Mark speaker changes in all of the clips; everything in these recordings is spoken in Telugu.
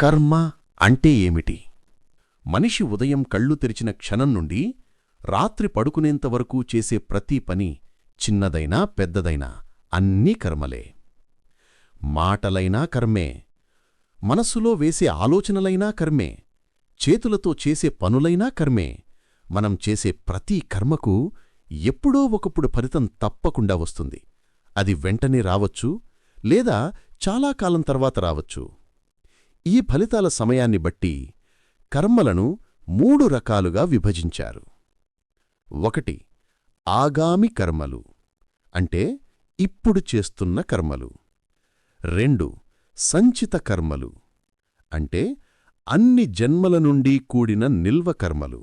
Speaker 1: కర్మ అంటే ఏమిటి? మనిషి ఉదయం కళ్ళు తెరిచిన క్షణం నుండి రాత్రి పడుకునేంతవరకు చేసే ప్రతి పని చిన్నదైనా పెద్దదైనా అన్నీ కర్మలే. మాటలైనా కర్మే. మనస్సులో వేసే ఆలోచనలైనా కర్మే. చేతులతో చేసే పనులైనా కర్మే. మనం చేసే ప్రతి కర్మకు ఎప్పుడో ఒకప్పుడు ఫలితం తప్పకుండా వస్తుంది. అది వెంటనే రావచ్చు లేదా చాలా కాలం తర్వాత రావచ్చు. ఈ ఫలితాల సమయాన్ని బట్టి కర్మలను మూడు రకాలుగా విభజించారు. ఒకటి ఆగామి కర్మలు అంటే ఇప్పుడు చేస్తున్న కర్మలు. రెండు సంచిత కర్మలు అంటే అన్ని జన్మల నుండి కూడిన నిల్వ కర్మలు.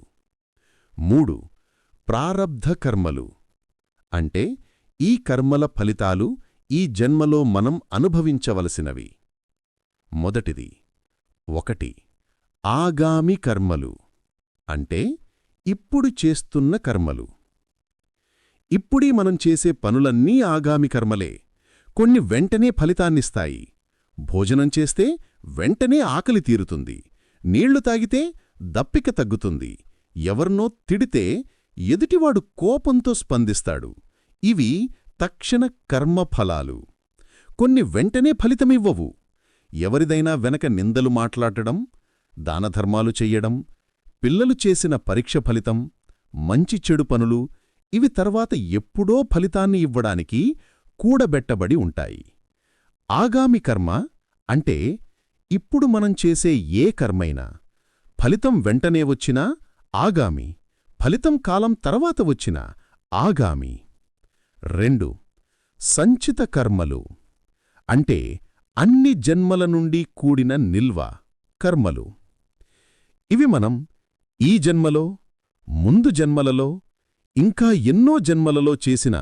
Speaker 1: మూడు ప్రారబ్ధ కర్మలు అంటే ఈ కర్మల ఫలితాలు ఈ జన్మలో మనం అనుభవించవలసినవి. మొదటిది ఒకటి. ఆగామి కర్మలు అంటే ఇప్పుడు చేస్తున్న కర్మలు. ఇప్పుడీ మనం చేసే పనులన్నీ ఆగామి కర్మలే. కొన్ని వెంటనే ఫలితాన్నిస్తాయి. భోజనం చేస్తే వెంటనే ఆకలి తీరుతుంది. నీళ్ళు తాగితే దప్పిక తగ్గుతుంది. ఎవర్నో తిడితే ఎదుటివాడు కోపంతో స్పందిస్తాడు. ఇవి తక్షణ కర్మఫలాలు. కొన్ని వెంటనే ఫలితమివ్వవు. ఎవరిదైనా వెనక నిందలు మాట్లాడటం దానధర్మాలు చెయ్యడం పిల్లలు చేసిన పరీక్ష ఫలితం మంచి చెడు పనులు ఇవి తర్వాత ఎప్పుడో ఫలితాన్ని ఇవ్వడానికి కూడబెట్టబడి ఉంటాయి. ఆగామి కర్మ అంటే ఇప్పుడు మనం చేసే ఏ కర్మైనా ఫలితం వెంటనే వచ్చినా ఆగామి ఫలితం కాలం తర్వాత వచ్చినా ఆగామి. రెండు సంచిత కర్మలు అంటే అన్ని జన్మల నుండి కూడిన నిల్వ కర్మలు. ఇవి మనం ఈ జన్మలో ముందు జన్మలలో ఇంకా ఎన్నో జన్మలలో చేసిన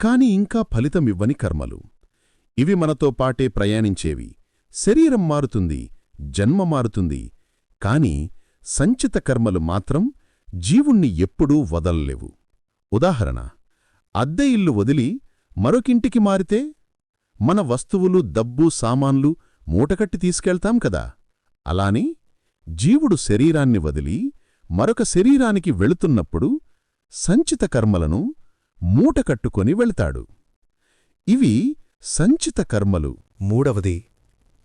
Speaker 1: కాని ఇంకా ఫలితమివ్వని కర్మలు. ఇవి మనతో పాటే ప్రయాణించేవి. శరీరం మారుతుంది జన్మ మారుతుంది. కాని సంచిత కర్మలు మాత్రం జీవుణ్ణి ఎప్పుడూ వదలలేవు. ఉదాహరణ అద్దె ఇల్లు వదిలి మరొకింటికి మారితే మన వస్తువులు దబ్బు సామాన్లు మూటకట్టి తీసుకెళ్తాం కదా. అలాని జీవుడు శరీరాన్ని వదిలి మరొక శరీరానికి వెళుతున్నప్పుడు సంచిత కర్మలను మూటకట్టుకొని వెళ్తాడు. ఇవి సంచిత కర్మలు.
Speaker 2: మూడవది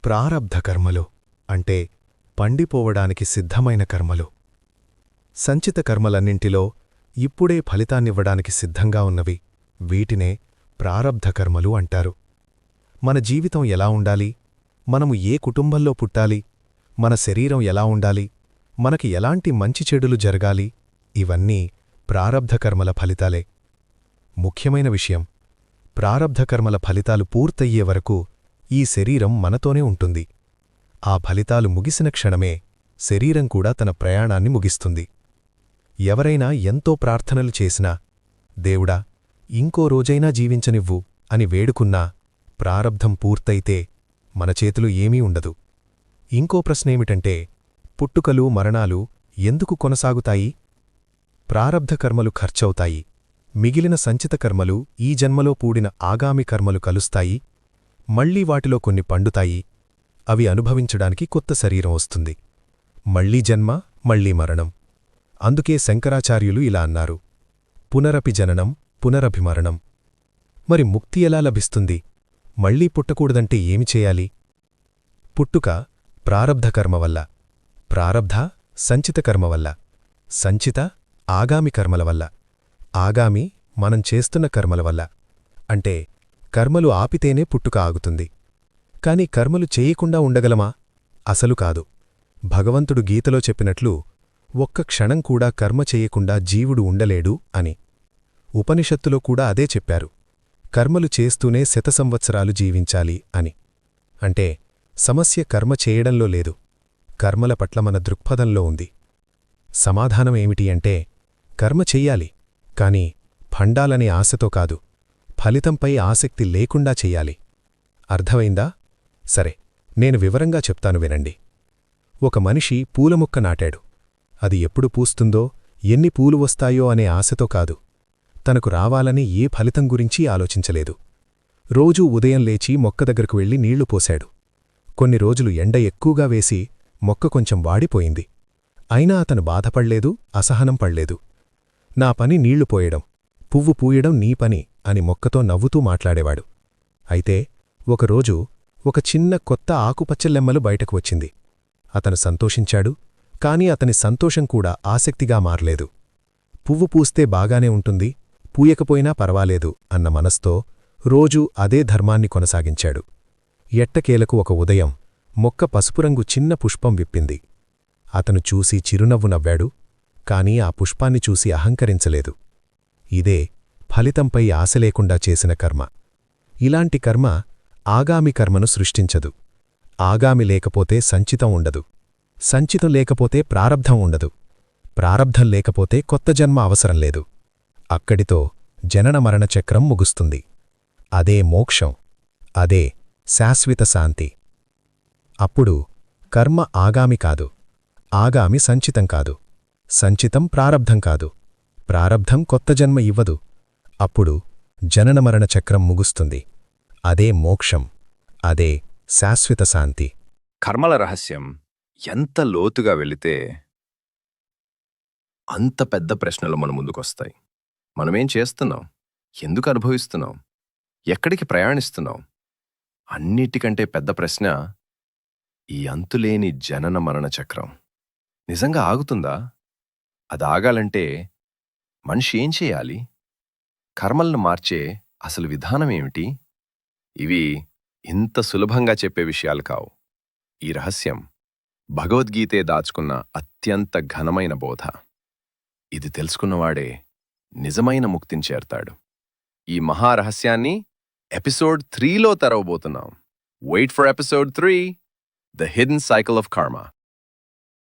Speaker 2: ప్రారబ్ధ కర్మలు అంటే పండిపోవడానికి సిద్ధమైన కర్మలు. సంచిత కర్మలన్నింటిలో ఇప్పుడే ఫలితాన్నివ్వడానికి సిద్ధంగా ఉన్నవి వీటినే ప్రారబ్ధ కర్మలు అంటారు. మన జీవితం ఎలా ఉండాలి? మనము ఏ కుటుంబంలో పుట్టాలి? మన శరీరం ఎలా ఉండాలి? మనకి ఎలాంటి మంచి చెడులు జరగాలి? ఇవన్నీ ప్రారబ్ధకర్మల ఫలితాలే. ముఖ్యమైన విషయం ప్రారబ్ధకర్మల ఫలితాలు పూర్తయ్యే వరకు ఈ శరీరం మనతోనే ఉంటుంది. ఆ ఫలితాలు ముగిసిన క్షణమే శరీరం కూడా తన ప్రయాణాన్ని ముగిస్తుంది. ఎవరైనా ఎంతో ప్రార్థనలు చేసినా దేవుడా ఇంకో రోజైనా జీవించనివ్వు అని వేడుకున్నా ప్రారబ్ధం పూర్తయితే మన చేతులు ఏమీ ఉండదు. ఇంకో ప్రశ్నేమిటంటే పుట్టుకలు మరణాలు ఎందుకు కొనసాగుతాయి? ప్రారబ్ధ కర్మలు ఖర్చవుతాయి. మిగిలిన సంచిత కర్మలు ఈ జన్మలో పూడిన ఆగామి కర్మలు కలుస్తాయి. మళ్ళీ వాటిలో కొన్ని పండుతాయి. అవి అనుభవించడానికి కొత్త శరీరం వస్తుంది. మళ్ళీ జన్మ మళ్ళీ మరణం. అందుకే శంకరాచార్యులు ఇలా అన్నారు. పునరపి జననం పునరభిమరణం. మరి ముక్తి ఎలా లభిస్తుంది? మళ్ళీ పుట్టకూడదంటే ఏమి చేయాలి? పుట్టుక ప్రారబ్ధ కర్మ వల్ల ప్రారబ్ధ సంచిత కర్మ వల్ల సంచిత ఆగామి కర్మల వల్ల ఆగామి మనం చేస్తున్న కర్మల వల్ల. అంటే కర్మలు ఆపితేనే పుట్టుక ఆగుతుంది. కాని కర్మలు చేయకుండా ఉండగలమా? అసలు కాదు. భగవంతుడు గీతలో చెప్పినట్లు ఒక్క క్షణం కూడా కర్మ చేయకుండా జీవుడు ఉండలేడు అని. ఉపనిషత్తులో కూడా అదే చెప్పారు. కర్మలు చేస్తూనే శత సంవత్సరాలు జీవించాలి అని. అంటే సమస్య కర్మ చేయడంలో లేదు. కర్మల పట్ల మన దృక్పథంలో ఉంది. సమాధానమేమిటి అంటే కర్మ చెయ్యాలి కాని ఫండాలనే ఆశతో కాదు ఫలితంపై ఆసక్తి లేకుండా చెయ్యాలి. అర్థమైందా? సరే నేను వివరంగా చెప్తాను వినండి. ఒక మనిషి పూలముక్క నాటాడు. అది ఎప్పుడు పూస్తుందో ఎన్ని పూలు వస్తాయో అనే ఆశతో కాదు. తనకు రావాలని ఏ ఫలితం గురించి ఆలోచించలేదు. రోజూ ఉదయం లేచి మొక్క దగ్గరకు వెళ్ళి నీళ్ళు పోశాడు. కొన్ని రోజులు ఎండ ఎక్కువగా వేసి మొక్క కొంచెం వాడిపోయింది. అయినా అతను బాధపడలేదు అసహనం పడలేదు. నా పని నీళ్ళు పోయడం పువ్వు పూయడం నీ పని అని మొక్కతో నవ్వుతూ మాట్లాడేవాడు. అయితే ఒకరోజు ఒక చిన్న కొత్త ఆకుపచ్చలెమ్మలు బయటకు వచ్చింది. అతను సంతోషించాడు కాని అతని సంతోషం కూడా ఆసక్తిగా మారలేదు. పువ్వు పూస్తే బాగానే ఉంటుంది పూయకపోయినా పర్వాలేదు అన్న మనస్తో రోజూ అదే ధర్మాన్ని కొనసాగించాడు. ఎట్టకేలకు ఒక ఉదయం మొక్క పసుపురంగు చిన్న పుష్పం విప్పింది. అతను చూసి చిరునవ్వు నవ్వాడు కాని ఆ పుష్పాన్ని చూసి అహంకరించలేదు. ఇదే ఫలితంపై ఆశ లేకుండా చేసిన కర్మ. ఇలాంటి కర్మ ఆగామి కర్మను సృష్టించదు. ఆగామి లేకపోతే సంచితం ఉండదు. సంచితం లేకపోతే ప్రారబ్ధం ఉండదు. ప్రారబ్ధం లేకపోతే కొత్త జన్మ అవసరం లేదు. అక్కడితో జనన మరణ చక్రం ముగుస్తుంది. అదే మోక్షం అదే శాశ్వత శాంతి. అప్పుడు కర్మ ఆగామి కాదు ఆగామి సంచితం కాదు. సంచితం ప్రారబ్ధం కాదు ప్రారబ్ధం కొత్త జన్మ ఇవ్వదు. అప్పుడు జనన మరణ చక్రం ముగుస్తుంది. అదే మోక్షం అదే శాశ్వత శాంతి.
Speaker 3: కర్మల రహస్యం ఎంత లోతుగా వెళితే అంత పెద్ద ప్రశ్నలు మన ముందుకొస్తాయి. మనమేం చేస్తున్నాం? ఎందుకు అనుభవిస్తున్నాం? ఎక్కడికి ప్రయాణిస్తున్నాం? అన్నిటికంటే పెద్ద ప్రశ్న ఈ అంతులేని జనన మరణ చక్రం. నిజంగా ఆగుతుందా? అది ఆగాలంటే మనిషి ఏం చేయాలి? కర్మలను మార్చే అసలు విధానం ఏమిటి? ఇవి ఇంత సులభంగా చెప్పే విషయాలు కావు. ఈ రహస్యం భగవద్గీతే దాచుకున్న అత్యంత ఘనమైన బోధ. ఇది తెలుసుకున్నవాడే నిజమైన ముక్తిని చేరతాడు. ఈ మహారహస్యాన్ని ఎపిసోడ్ త్రీలో తెరవబోతున్నాం. Wait for episode three the hidden cycle of karma